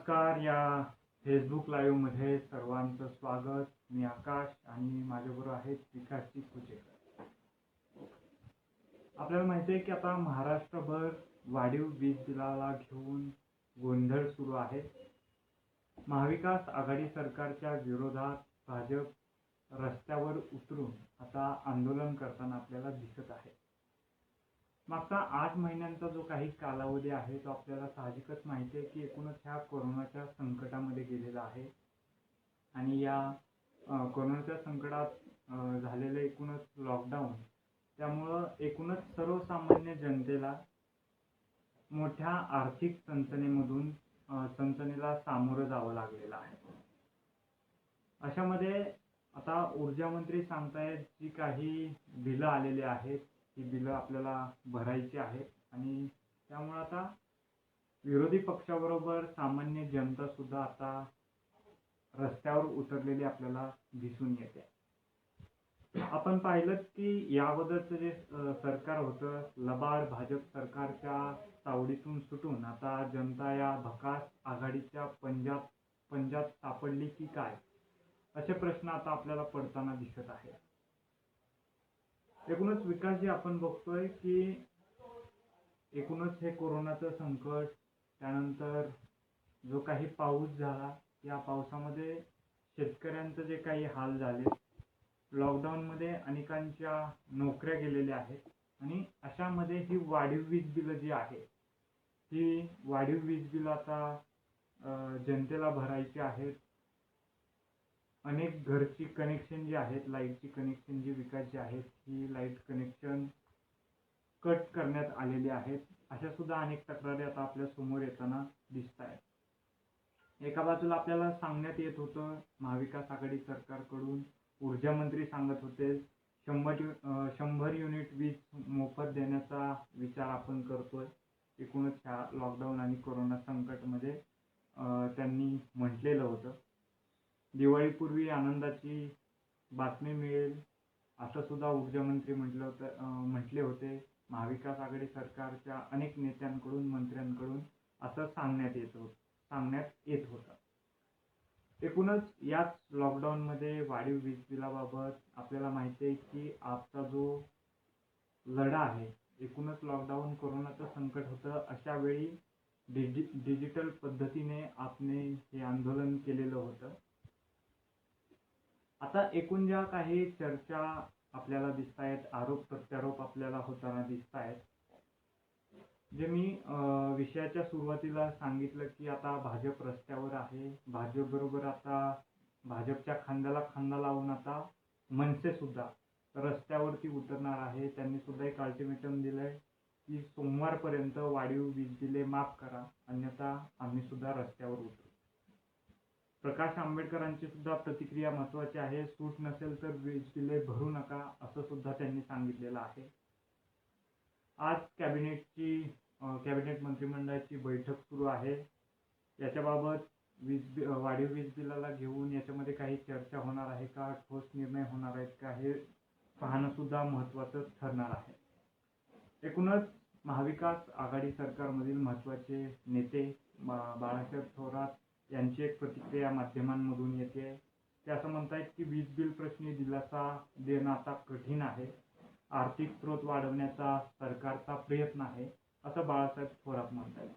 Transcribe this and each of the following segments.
नमस्कार या फेसबुक लाईव्हमध्ये सर्वांचं स्वागत. मी आकाश आणि माझ्याबरोबर आहेत विकासजी कुचेकर. आपल्याला माहिती आहे की आता महाराष्ट्रभर वाढीव वीज बिलाला घेऊन गोंधळ सुरू आहे. महाविकास आघाडी सरकारच्या विरोधात भाजप रस्त्यावर उतरून आता आंदोलन करताना आपल्याला दिसत आहे. मागचा आठ महिन्यांचा जो काही कालावधी आहे तो आपल्याला साहजिकच माहिती आहे की एकूणच ह्या कोरोनाच्या संकटामध्ये गेलेला आहे. आणि या कोरोनाच्या संकटात झालेलं एकूणच लॉकडाऊन त्यामुळं एकूणच सर्वसामान्य जनतेला मोठ्या आर्थिक चणचणीमधून चणचणीला सामोरं जावं लागलेलं आहे. अशामध्ये आता ऊर्जा मंत्री सांगतायत जी काही बिलं आलेली आहेत ती बिलं आपल्याला भरायची आहेत. आणि त्यामुळे आता विरोधी पक्षाबरोबर सामान्य जनता सुद्धा आता रस्त्यावर उतरलेली आपल्याला दिसून येते. आपण पाहिलं की याबद्दलचं जे सरकार होतं लबाड भाजप सरकारच्या तावडीतून सुटून आता जनता या भकास आघाडीच्या पंजाब पंजाब सापडली की काय? असे प्रश्न आता आपल्याला पडताना दिसत आहे एकूणच विकास जे आपण बघतोय की एकूणच हे कोरोनाचं संकट त्यानंतर जो काही पाऊस झाला या पावसामध्ये शेतकऱ्यांचं जे काही हाल झाले लॉकडाऊनमध्ये अनेकांच्या नोकऱ्या गेलेल्या आहेत आणि अशामध्ये ही वाढीव वीज बिलं जी आहे ही वाढीव वीज बिलं आता जनतेला भरायची आहेत. अनेक घरची कनेक्शन जी आहेत लाईटची कनेक्शन जी विकायची आहेत ही लाइट कनेक्शन कट करण्यात आलेली आहेत. अशा सुद्धा अनेक तक्रारी आता आपल्यासमोर येताना दिसत आहेत एका बाजूला आपल्याला सांगण्यात येत होतं महाविकास आघाडी सरकारकडून ऊर्जा मंत्री सांगत होते शंभर यु- शंभर युनिट वीज मोफत देण्याचा विचार आपण करतोय. एकूणच ह्या लॉकडाऊन आणि कोरोना संकटमध्ये त्यांनी म्हटलेलं होतं. दिवाळीपूर्वी आनंदाची बातमी मिळेल. असं सुद्धा ऊर्जामंत्री म्हटलं होतं म्हटले होते. महाविकास आघाडी सरकारच्या अनेक नेत्यांकडून मंत्र्यांकडून असं सांगण्यात येत होत सांगण्यात येत होतं. एकूणच याच लॉकडाऊनमध्ये वाढीव वीज बिलाबाबत आपल्याला माहिती आहे की आजचा जो लढा आहे एकूणच लॉकडाऊन कोरोनाचं संकट होतं. अशा वेळी डिजि डिजिटल पद्धतीने आपने हे आंदोलन केलेलं होतं. आता एकूण ज्या काही चर्चा आपल्याला दिसत आहेत आरोप प्रत्यारोप आपल्याला होताना दिसत आहेत जे मी विषयाच्या सुरुवातीला सांगितलं की आता भाजप रस्त्यावर आहे. भाजप बरोबर आता भाजपच्या खांद्याला खांदा लावून आता मनसे सुद्धा रस्त्यावरती उतरणार आहे. त्यांनी सुद्धा एक अल्टिमेटम दिलंय की सोमवारपर्यंत वाढीव वीज बिले माफ करा. अन्यथा आम्ही सुद्धा रस्त्यावर उतरू. प्रकाश आंबेडकरांची सुद्धा प्रतिक्रिया महत्वाची आहे. सूट नसेल तर वीज बिले भरू नका असं सुद्धा त्यांनी सांगितलेलं आहे. आज कॅबिनेटची कॅबिनेट मंत्रिमंडळाची बैठक सुरू आहे. याच्याबाबत वीज बि वाढीव वीज बिलाला घेऊन याच्यामध्ये काही चर्चा होणार आहे का? ठोस निर्णय होणार आहेत का? हे पाहणं सुद्धा महत्त्वाचं ठरणार आहे. एकूणच महाविकास आघाडी सरकारमधील महत्त्वाचे नेते बा- बाळासाहेब थोरात यांची एक प्रतिक्रिया माध्यमांमधून येते. ते असं म्हणतायत की वीज बिल प्रश्नी दिलासा देणं आता कठीण आहे. आर्थिक स्रोत वाढवण्याचा सरकारचा प्रयत्न आहे असं बाळासाहेब थोरात म्हणतायत.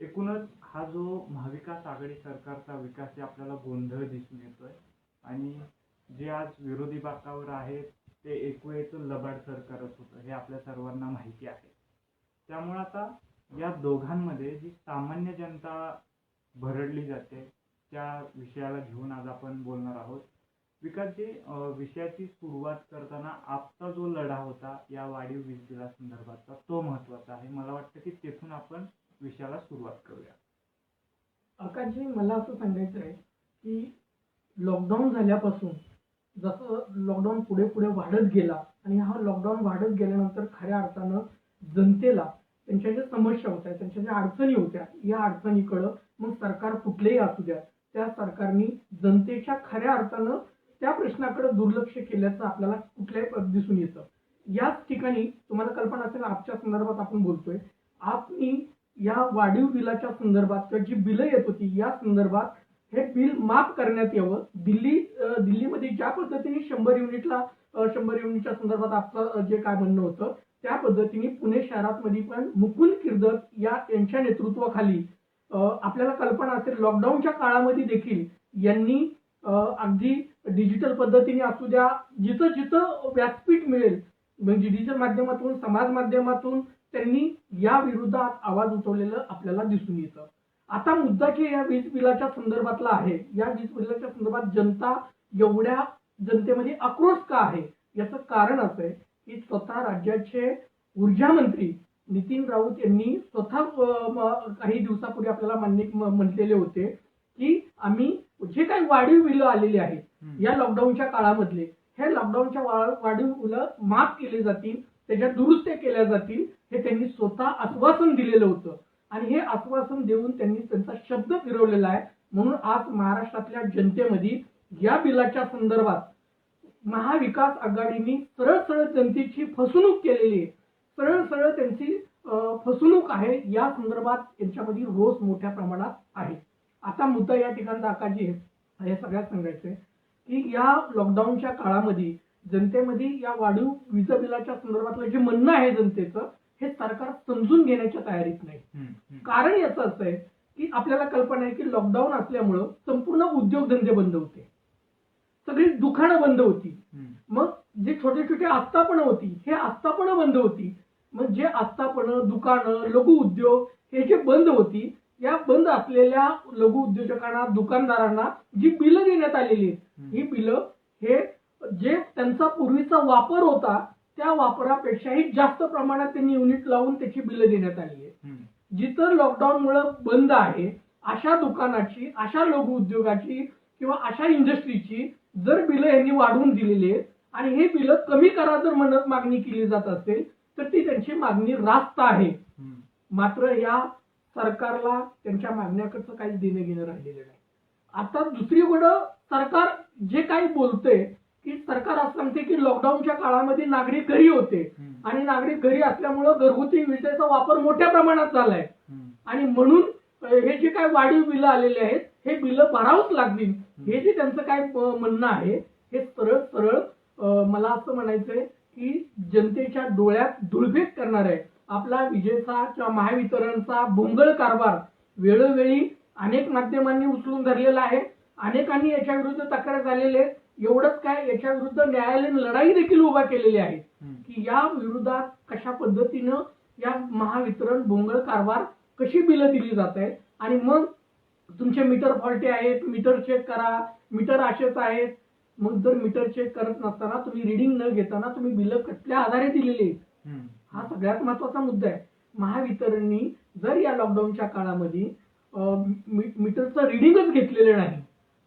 एकूणच हा जो महाविकास आघाडी सरकारचा विकास आहे आपल्याला गोंधळ दिसून येतोय. आणि जे आज विरोधी बाकावर आहेत ते एकवेळेचं लबाड सरकारच होतं हे आपल्या सर्वांना माहिती आहे. त्यामुळे आता या दोघांमध्ये जी सामान्य जनता भरडली जाते. त्या विषयाला घेऊन आज आपण बोलणार आहोत. विकासजी विषयाची सुरुवात करताना आपला जो लढा होता या वाढीव वीज बिला संदर्भातचा तो महत्त्वाचा आहे. मला वाटतं की तेथून आपण विषयाला सुरुवात करूया. आकाशजी मला असं सांगायचं आहे की लॉकडाऊन झाल्यापासून जसं लॉकडाऊन पुढे पुढे वाढत गेला आणि हा लॉकडाऊन वाढत गेल्यानंतर खऱ्या अर्थानं जनतेला त्यांच्या ज्या समस्या होत्या त्यांच्या ज्या अडचणी होत्या या अडचणीकडं मग सरकार कुठलेही असू द्या त्या सरकारनी जनतेच्या खऱ्या अर्थानं त्या प्रश्नाकडे दुर्लक्ष केल्याचं आपल्याला कुठल्याही दिसून येतं. याच ठिकाणी तुम्हाला कल्पना असेल आपच्या संदर्भात आपण बोलतोय. आपनी या वाढीव बिलाच्या संदर्भात किंवा जी बिलं येत होती या संदर्भात हे बिल माफ करण्यात यावं. दिल्ली दिल्लीमध्ये ज्या पद्धतीने शंभर युनिटला शंभर युनिटच्या संदर्भात आपलं जे काय म्हणणं होतं त्या पद्धतीने पुणे शहरात मध्ये पण मुकुल किर्दत या यांच्या नेतृत्वाखाली आपल्याला कल्पना असेल लॉकडाऊनच्या काळामध्ये देखील यांनी अगदी डिजिटल पद्धतीने असू द्या जिथं जिथं व्यासपीठ मिळेल म्हणजे डिजिटल माध्यमातून समाज माध्यमातून त्यांनी या विरोधात आवाज उठवलेलं आपल्याला दिसून येतं. आता मुद्दा जे या वीज बिलाच्या संदर्भातला आहे या वीज बिलाच्या संदर्भात जनता एवढ्या जनतेमध्ये आक्रोश का आहे? याचं कारण असं आहे की स्वतः राज्याचे ऊर्जा मंत्री नितीन राऊत यांनी स्वतः काही दिवसापूर्वी आपल्याला मान्य म्हटलेले होते की आम्ही जे काही वाढीव बिलं आलेली आहेत. या लॉकडाऊनच्या काळामधले हे लॉकडाऊनच्या वाढीव बिलं माफ केले जातील त्याच्या दुरुस्त्या केल्या जातील हे त्यांनी स्वतः आश्वासन दिलेलं होतं. आणि हे आश्वासन देऊन त्यांनी त्यांचा शब्द फिरवलेला आहे. म्हणून आज महाराष्ट्रातल्या जनतेमध्ये या बिलाच्या संदर्भात महाविकास आघाडीने सरळ सरळ जनतेची फसवणूक केलेली आहे. सरळ सरळ त्यांची फसवणूक आहे या संदर्भात यांच्यामध्ये रोष मोठ्या प्रमाणात आहे. आता मुद्दा या ठिकाणचा आकाजी आहे हे सगळ्यात सांगायचं आहे की या लॉकडाऊनच्या काळामध्ये जनतेमध्ये या वाढीव वीज बिलाच्या संदर्भातलं जे म्हणणं आहे जनतेचं हे सरकार समजून घेण्याच्या तयारीत नाही. कारण याचं असं आहे की आपल्याला कल्पना आहे की लॉकडाऊन असल्यामुळं संपूर्ण उद्योगधंदे बंद होते. सगळी दुकानं बंद होती. मग जे छोटे छोटे आस्थापनं होती हे आस्थापनं बंद होती. मग जे आस्थापनं दुकानं लघु उद्योग हे जे बंद होती या बंद असलेल्या लघु उद्योजकांना दुकानदारांना जी बिलं देण्यात आलेली आहेत ही बिलं हे जे त्यांचा पूर्वीचा वापर होता त्या वापरापेक्षाही जास्त प्रमाणात त्यांनी युनिट लावून त्याची बिलं देण्यात आली आहे हम्म. जिथं लॉकडाऊनमुळे बंद आहे अशा दुकानाची अशा लघु उद्योगाची किंवा अशा इंडस्ट्रीची जर बिलं यांनी वाढवून दिलेली आहेत आणि हे बिलं कमी करा जर म्हणत मागणी केली जात असेल तर ती त्यांची मागणी रास्त आहे. मात्र या सरकारला त्यांच्या मागण्याकडचं काहीच देणं घेणं राहिलेलं नाही आता दुसरी गोष्ट सरकार जे काही बोलतंय की सरकार असं सांगते की लॉकडाऊनच्या काळामध्ये नागरिक घरी होते. आणि नागरिक घरी असल्यामुळं घरगुती विजेचा वापर मोठ्या प्रमाणात झालाय. आणि म्हणून हे जे काय वाढीव बिलं आलेले आहेत हे बिलं भरावंच लागतील हे जे त्यांचं काय म्हणणं आहे हे सरळ सरळ मला असं म्हणायचंय की जनतेच्या डोळ्यात धुळफेक करणार आहे आपला विजेचा किंवा महावितरणचा भोंगळ कारभार वेळोवेळी अनेक माध्यमांनी उचलून धरलेला आहे. अनेकांनी याच्या विरुद्ध तक्रार झालेले आहेत एवढंच काय याच्या विरुद्ध न्यायालयीन लढाई देखील उभा केलेली आहे. की या विरोधात कशा पद्धतीनं या महावितरण भोंगळ कारभार कशी बिलं दिली जात आहेत आणि मग तुमचे मीटर फॉल्टी आहेत मीटर चेक करा मीटर असेच आहेत मग जर मीटर चेक करत नसताना तुम्ही रिडिंग न घेताना तुम्ही बिलं कुठल्या आधारे दिलेली आहेत. हा सगळ्यात महत्त्वाचा मुद्दा आहे. महावितरणनी जर या लॉकडाऊनच्या काळामध्ये मीटरचं रिडिंगच घेतलेलं नाही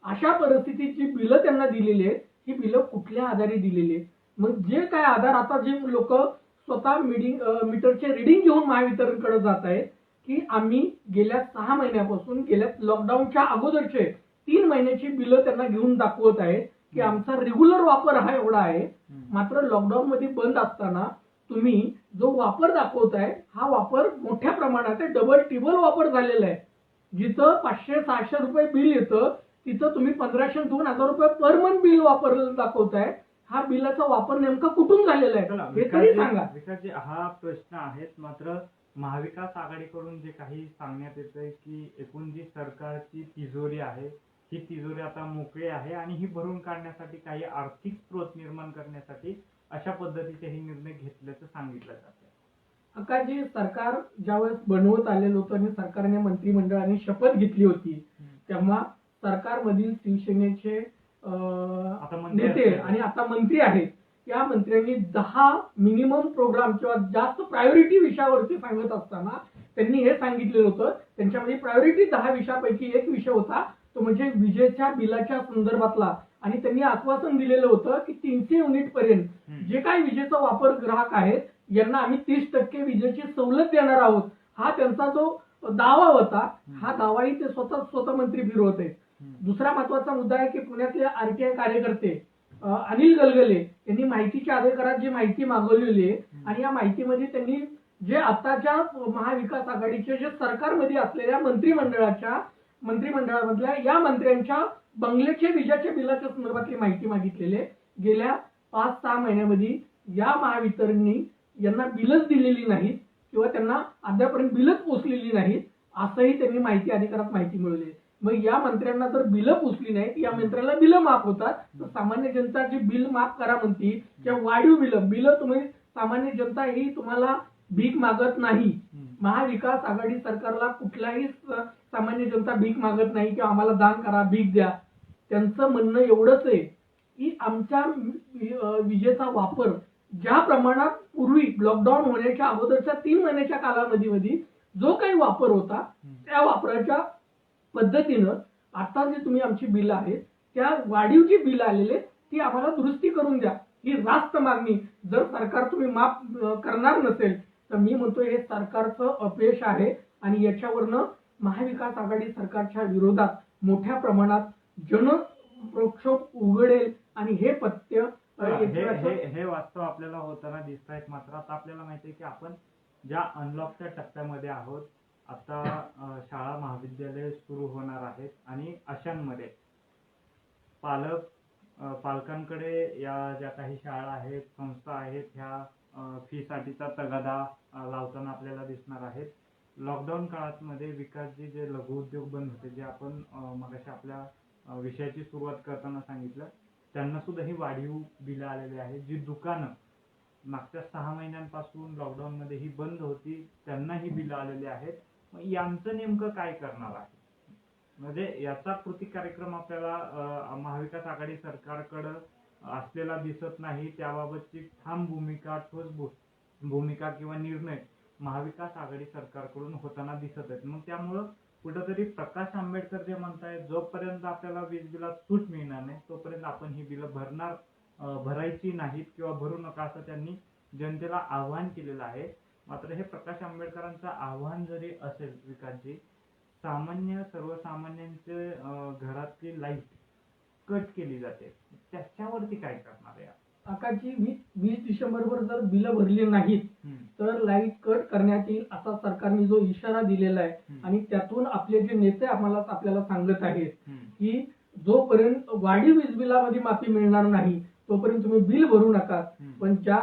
अशा परिस्थितीत जी बिलं त्यांना दिलेली आहेत. ही बिलं कुठल्या आधारे दिलेली आहेत? मग जे काय आधार आता जे लोक स्वतः मिडिंग मीटरचे रिडिंग घेऊन महावितरणकडे जात आहेत की आम्ही गेल्या सहा महिन्यापासून गेल्या लॉकडाऊनच्या अगोदरचे तीन महिन्याची बिलं त्यांना घेऊन दाखवत आहेत. की आमचा रेग्युलर वापर हा एवढा आहे. मात्र लॉकडाऊन मध्ये बंद असताना तुम्ही जो वापर दाखवताय हा वापर मोठ्या प्रमाणात आहे. डबल टिबल वापर झालेला आहे. जिथं पाचशे सहाशे रुपये बिल येतं तिथं तुम्ही पंधराशे दोन हजार रुपये पर मंथ बिल वापरलेलं दाखवताय. हा बिलाचा वापर नेमका कुठून झालेला आहे? हे तरी सांगा. विकासजी हा प्रश्न आहेच मात्र महाविकास आघाडीकडून जे काही सांगण्यात येतंय की एकूण जी सरकारची तिजोरी आहे ही तिजोरी आता मोकळी आहे आणि ही भरून काढण्यासाठी काही आर्थिक स्रोत निर्माण करण्यासाठी अशा पद्धतीचे हे निर्णय घेतल्याचं सांगितलं जातं आता जे सरकार ज्यावेळेस बनवत आलेलं होतं आणि सरकारने मंत्रिमंडळाने शपथ घेतली होती तेव्हा सरकारमधील शिवसेनेचे नेते. आणि आता मंत्री आहेत या मंत्र्यांनी दहा मिनिमम प्रोग्राम किंवा जास्त प्रायोरिटी विषयावरती सांगत असताना त्यांनी हे सांगितलेलं होतं. त्यांच्यामध्ये प्रायोरिटी दहा विषयापैकी एक विषय होता तो म्हणजे विजेच्या बिलाच्या संदर्भातला. आणि त्यांनी आश्वासन दिलेलं होतं की तीनशे युनिट पर्यंत. जे काही विजेचा वापर ग्राहक आहेत यांना आम्ही तीस टक्के विजेची सवलत देणार आहोत. हा त्यांचा जो दावा होता हा दावाही ते स्वतः स्वतः मंत्री फिरवत. दुसरा महत्त्वाचा मुद्दा आहे की पुण्यातले आरटीआय कार्यकर्ते अनिल गलगले यांनी माहितीच्या अधिकारात जी माहिती मागवलेली आहे आणि या माहितीमध्ये त्यांनी जे आताच्या महाविकास आघाडीचे जे सरकारमध्ये असलेल्या मंत्रिमंडळाच्या मंत्रिमंडळामधल्या या मंत्र्यांच्या बंगल्याचे विजेच्या बिलाच्या संदर्भातली माहिती मागितलेली आहे. गेल्या पाच सहा महिन्यामध्ये या महावितरणनी यांना बिलच दिलेली नाहीत किंवा त्यांना अद्यापर्यंत बिलच पोचलेली नाहीत असंही त्यांनी माहिती अधिकारात माहिती मिळवली आहे. मग या मंत्र्यांना जर बिलं पोचली नाहीत या मंत्र्याला बिलं माफ होतात तर सामान्य जनता जी बिल माफ करा म्हणती किंवा वाढीव बिलं बिलं तुम्ही सामान्य जनता ही तुम्हाला भीक मागत नाही महाविकास आघाडी सरकारला कुठलाही सामान्य जनता भीक मागत नाही किंवा आम्हाला दान करा भीक द्या. त्यांचं म्हणणं एवढंच आहे की आमच्या विजेचा वापर ज्या प्रमाणात पूर्वी लॉकडाऊन होण्याच्या अगोदरच्या तीन महिन्याच्या कालावधीमध्ये जो काही वापर होता त्या वापराच्या पद्धतीनं आता जे तुम्ही आमची बिलं आहेत त्या वाढीव जी बिलं आलेले ती आम्हाला दुरुस्ती करून द्या. ही रास्त मागणी जर सरकार तुम्ही माफ करणार नसेल तर मी म्हणतो हे सरकारचं अपयश आहे आणि याच्यावरनं महाविकास आघाडी सरकारच्या विरोधात मोठ्या प्रमाणात जन प्रक्षोभ उघडेल आणि हे पत्य हे वास्तव आपल्याला होताना दिसत आहेत मात्र आता आपल्याला माहिती आहे की आपण ज्या अनलॉकच्या टप्प्यामध्ये आहोत आता शाळा महाविद्यालय सुरू होणार आहेत आणि अशांमध्ये पालक पालकांकडे या ज्या काही शाळा आहेत संस्था आहेत ह्या फीसाठीचा तगादा लावताना आपल्याला दिसणार आहेत. लॉकडाऊन काळात मध्ये विकासजी जे लघुउद्योग बंद होते जे आपण मगाशी आपल्या विषयाची सुरुवात करताना सांगितलं त्यांना सुद्धा ही वाढीव बिलं आलेली आहेत. जी दुकानं मागच्या सहा महिन्यांपासून लॉकडाऊन मध्ये ही बंद होती त्यांना ही बिलं आलेली आहेत. मग यांचं नेमकं काय करणार आहे? म्हणजे याचा कृती कार्यक्रम आपल्याला महाविकास आघाडी सरकारकडं असलेला दिसत नाही त्याबाबतची ठाम भूमिका ठोस भू- भूमिका किंवा निर्णय महाविकास आघाडी सरकारकडून होताना दिसत आहेत. मग त्यामुळं कुठंतरी प्रकाश आंबेडकर जे म्हणतायत जोपर्यंत आपल्याला वीज बिलात सूट मिळणार नाही तोपर्यंत आपण ही बिलं भरणार भरायची नाहीत किंवा भरू नका असं त्यांनी जनतेला आव्हान केलेलं आहे. मात्र हे प्रकाश आंबेडकरांचं आव्हान जरी असेल विकासजी सामान्य सर्वसामान्यांचे घरातली लाइट कट केली जाते. त्याच्यावरती काय करणार आहे आकाशजी वीस वीस डिसेंबरवर जर बिलं भरली नाहीत तर लाइट कट करण्यात येईल असा सरकारने जो इशारा दिलेला आहे. आणि त्यातून आपले जे नेते आम्हाला आपल्याला सांगत आहेत की जोपर्यंत वाढीव वीज बिलामध्ये माफी मिळणार नाही तोपर्यंत तुम्ही बिल भरू नका. पण ज्या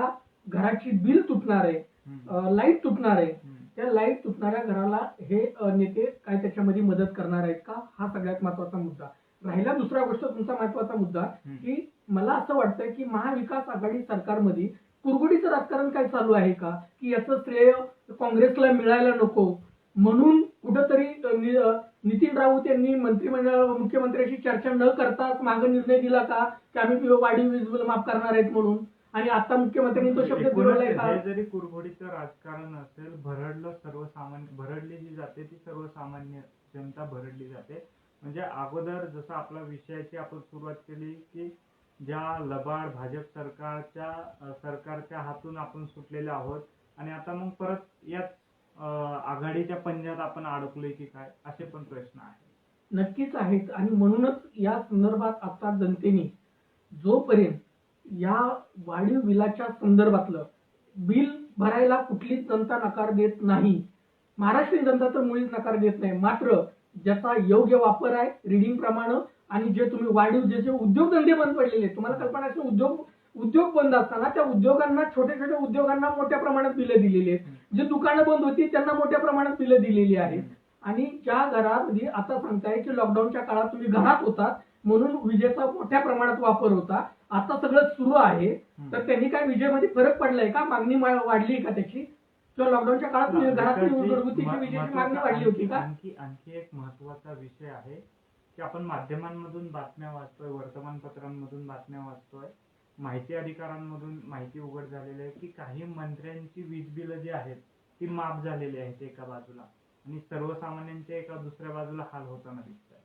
घराची बिल तुटणार आहे लाइट तुटणार आहे. त्या लाइट तुटणाऱ्या घराला हे नेते काय त्याच्यामध्ये मदत करणार आहेत का? हा सगळ्यात महत्त्वाचा मुद्दा. राहिला दुसरा गोष्ट तुमचा महत्त्वाचा मुद्दा. की मला असं वाटतंय की महाविकास आघाडी सरकारमध्ये कुरगुडीचं राजकारण काय चालू आहे का? की याचं श्रेय काँग्रेसला मिळायला नको? म्हणून कुठंतरी नितीन राऊत यांनी मंत्रिमंडळ मुख्यमंत्र्यांशी चर्चा न करताच मागे निर्णय दिला का? की आम्ही वाढीव वीज बिल माफ करणार आहेत म्हणून. आणि आता मुख्यमंत्र्यांनी तो शब्द हे जरी कुरघोडीचं राजकारण असेल भरडलं सर्वसामान्य भरडली जी जाते ती सर्वसामान्य जनता भरडली जाते. म्हणजे अगोदर जसं आपला विषयाची आपण सुरुवात केली की ज्या लबाड भाजप सरकारच्या सरकारच्या हातून आपण सुटलेले आहोत आणि आता मग परत याच आघाडीच्या पंजात आपण अडकलोय की काय असे पण प्रश्न आहेत. नक्कीच आहेत. आणि म्हणूनच या संदर्भात आता जनतेने जोपर्यंत या वाढीव बिलाच्या संदर्भातलं बिल भरायला कुठलीच जनता नकार देत नाही महाराष्ट्रीयन जनता तर मुळीच नकार देत नाही मात्र ज्याचा योग्य वापर आहे रिडिंग प्रमाणे आणि जे तुम्ही वाढीव जे जे उद्योगधंदे बंद पडलेले आहेत, तुम्हाला कल्पना असेल उद्योग उद्योग बंद असताना त्या उद्योगांना छोट्या छोट्या उद्योगांना मोठ्या प्रमाणात बिलं दिलेली आहेत. जे दुकानं बंद होती त्यांना मोठ्या प्रमाणात बिलं दिलेली आहेत. आणि ज्या घरामध्ये आता सांगताय की लॉकडाऊनच्या काळात तुम्ही घरात होतात म्हणून विजेचा मोठ्या प्रमाणात वापर होता. आता सगळं सुरू आहे. तर त्यांनी काय विजेमध्ये फरक पडलाय का? मागणी वाढली का त्याची? लॉकडाऊनच्या काळात मागणी वाढली होती आणखी- का? आणखी आणखी एक महत्त्वाचा विषय आहे की आपण माध्यमांमधून बातम्या वाचतोय वर्तमानपत्रांमधून बातम्या वाचतोय. माहिती अधिकारांमधून माहिती उघड झालेली आहे की काही मंत्र्यांची वीज बिलं जी आहेत ती माफ झालेली आहेत एका बाजूला. आणि सर्वसामान्यांच्या एका दुसऱ्या बाजूला हाल होताना दिसत आहे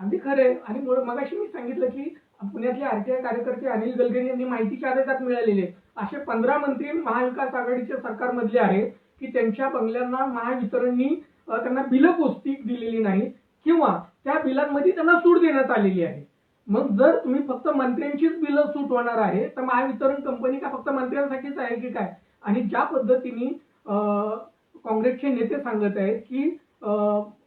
अगदी खरे आणि मगाशी मी सांगितलं की पुण्यातले आरटीआय कार्यकर्ते अनिल गलगरी यांनी माहितीच्या आधारात मिळालेले असे पंधरा मंत्री महाविकास आघाडीच्या सरकारमधले आहेत की त्यांच्या बंगल्यांना महावितरणनी त्यांना बिलं पोचती दिलेली नाही किंवा त्या बिलांमध्ये त्यांना सूट देण्यात आलेली आहे. मग जर तुम्ही फक्त मंत्र्यांचीच बिलं सूट होणार आहे तर महावितरण कंपनी का फक्त मंत्र्यांसाठीच आहे की काय? आणि ज्या पद्धतीने काँग्रेसचे नेते सांगत आहेत की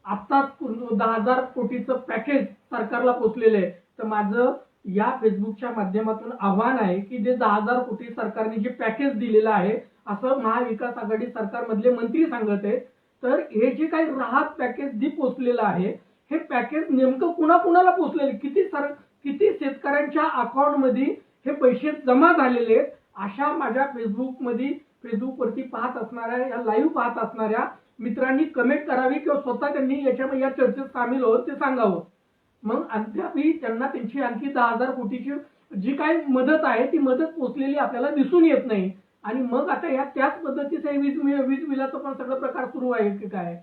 आत्ताच दहा हजार कोटीचं पॅकेज सरकारला पोचलेलं आहे तर माझं या फेसबुकच्या माध्यमातून आव्हान आहे की जे दहा हजार कोटी सरकारने जे पॅकेज दिलेलं आहे असं महाविकास आघाडी सरकारमधले मंत्री सांगत आहेत. तर हे जे काही राहत पॅकेज जे पोचलेलं आहे हे पॅकेज नेमकं कुणा कुणाला पोचलेलं किती सर किती शेतकऱ्यांच्या अकाउंटमध्ये हे पैसे जमा झालेले आहेत? अशा माझ्या फेसबुकमध्ये फेसबुकवरती पाहत असणाऱ्या या लाईव्ह पाहत असणाऱ्या मित्रांनी कमेंट करावी किंवा स्वतः त्यांनी याच्यामध्ये या चर्चेत सामील होत ते सांगावं. मग अद्यापही त्यांना त्यांची आणखी दहा हजार कोटीची जी काही मदत आहे ती मदत पोचलेली आपल्याला दिसून येत नाही. आणि मग आता या त्याच पद्धतीचं हे वीज वीज बिलाचं पण सगळं प्रकार सुरू आहे की काय?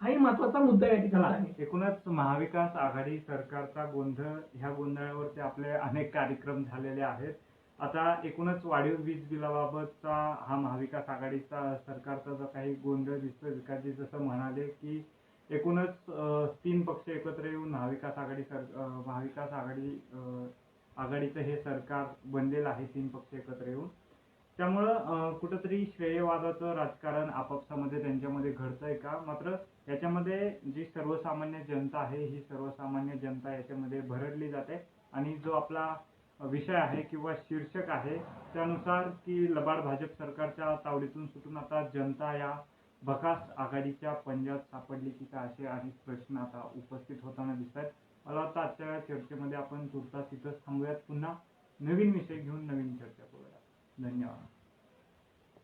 हाही महत्त्वाचा मुद्दा या ठिकाणी आहे. एकूणच महाविकास आघाडी सरकारचा गोंधळ ह्या गोंधळावरती आपले अनेक कार्यक्रम झालेले आहेत. आता एकूणच वाढीव वीज बिलाबाबतचा हा महाविकास आघाडीचा सरकारचा जो काही गोंधळ दिसतोय विकासजी जसं म्हणाले की एकूणच तीन पक्ष एकत्र येऊन महाविकास आघाडी सर महाविकास आघाडी आघाडीचं हे सरकार बनलेलं आहे तीन पक्ष एकत्र येऊन. त्यामुळं कुठंतरी श्रेयवादाचं राजकारण आपापसामध्ये त्यांच्यामध्ये घडतंय का? मात्र याच्यामध्ये जी सर्वसामान्य जनता आहे ही सर्वसामान्य जनता याच्यामध्ये भरडली जाते. आणि जो आपला विषय आहे किंवा शीर्षक आहे त्यानुसार की लबाड भाजप सरकारच्या तावडीतून सुटून आता जनता या बकास आघाडीच्या पंजाब सापडली की काय असे अनेक प्रश्न आता उपस्थित होताना दिसत आहेत मला वाटतं आजच्या चर्चेमध्ये आपण तुर्तास इथंच थांबूयात. पुन्हा नवीन विषय घेऊन नवीन चर्चा करूया धन्यवाद.